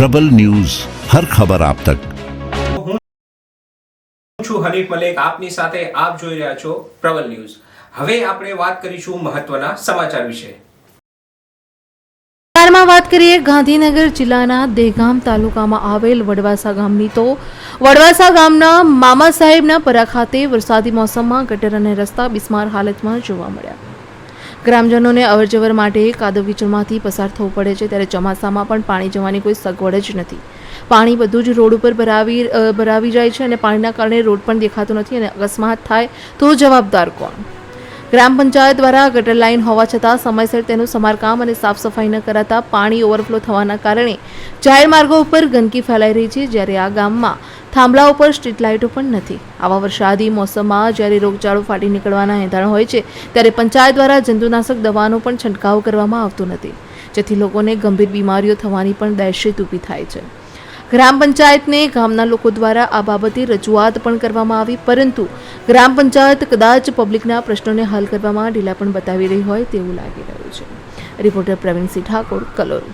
પ્રબલ news હર ખબર આપ તક. છું હરીફ મલેક આપની સાથે આપ જોઈ રહ્યા છો પ્રબલ ન્યૂઝ. હવે આપણે વાત કરીશું મહત્વના સમાચાર વિશે. વિસ્તારમાં વાત કરીએ ગાંધીનગર જિલ્લાના દેગામ તાલુકામાં આવેલ વડવાસા ગામની તો વડવાસા ગામના મામા સાહેબના પરા ખાતે વરસાદી મોસમમાં ગટર અને રસ્તા બિસ્માર હાલતમાં જોવા મળ્યા. ગ્રામજનોને અવરજવર માટે કાદવ કિચડમાંથી પસાર થવું પડે છે ત્યારે ચોમાસામાં પણ પાણી જવાની કોઈ સગવડ જ નથી. પાણી બધું જ રોડ ઉપર ભરાવી ભરાવી જાય છે અને પાણીના કારણે રોડ પણ દેખાતો નથી અને અકસ્માત થાય તો જવાબદાર કોણ? ગ્રામ પંચાયત દ્વારા ગટર લાઇન હોવા છતાં સમયસર તેનું સમારકામ અને સાફ સફાઈ ન કરાતા પાણી ઓવરફ્લો થવાના કારણે જાહેર માર્ગો ઉપર ગંદકી ફેલાઈ રહી છે જ્યારે આ ગામમાં થાંભલા ઉપર સ્ટ્રીટ લાઇટો પણ નથી. આવા વરસાદી મોસમમાં જ્યારે રોગચાળો ફાટી નીકળવાના હેંધાણ હોય છે, ત્યારે પંચાયત દ્વારા જંતુનાશક દવાનો પણ છંટકાવ કરવામાં આવતો નથી, જેથી લોકોને ગંભીર બીમારીઓ થવાની પણ દહેશત ઊભી થાય છે. ગ્રામ પંચાયતને ગામના લોકો દ્વારા આ બાબતે રજૂઆત પણ કરવામાં આવી, પરંતુ ગ્રામ પંચાયત કદાચ પબ્લિકના પ્રશ્નોને હલ કરવામાં ઢીલા પણ બતાવી રહી હોય તેવું લાગી રહ્યું છે. રિપોર્ટર પ્રવીણસિંહ ઠાકોર, કલોલ.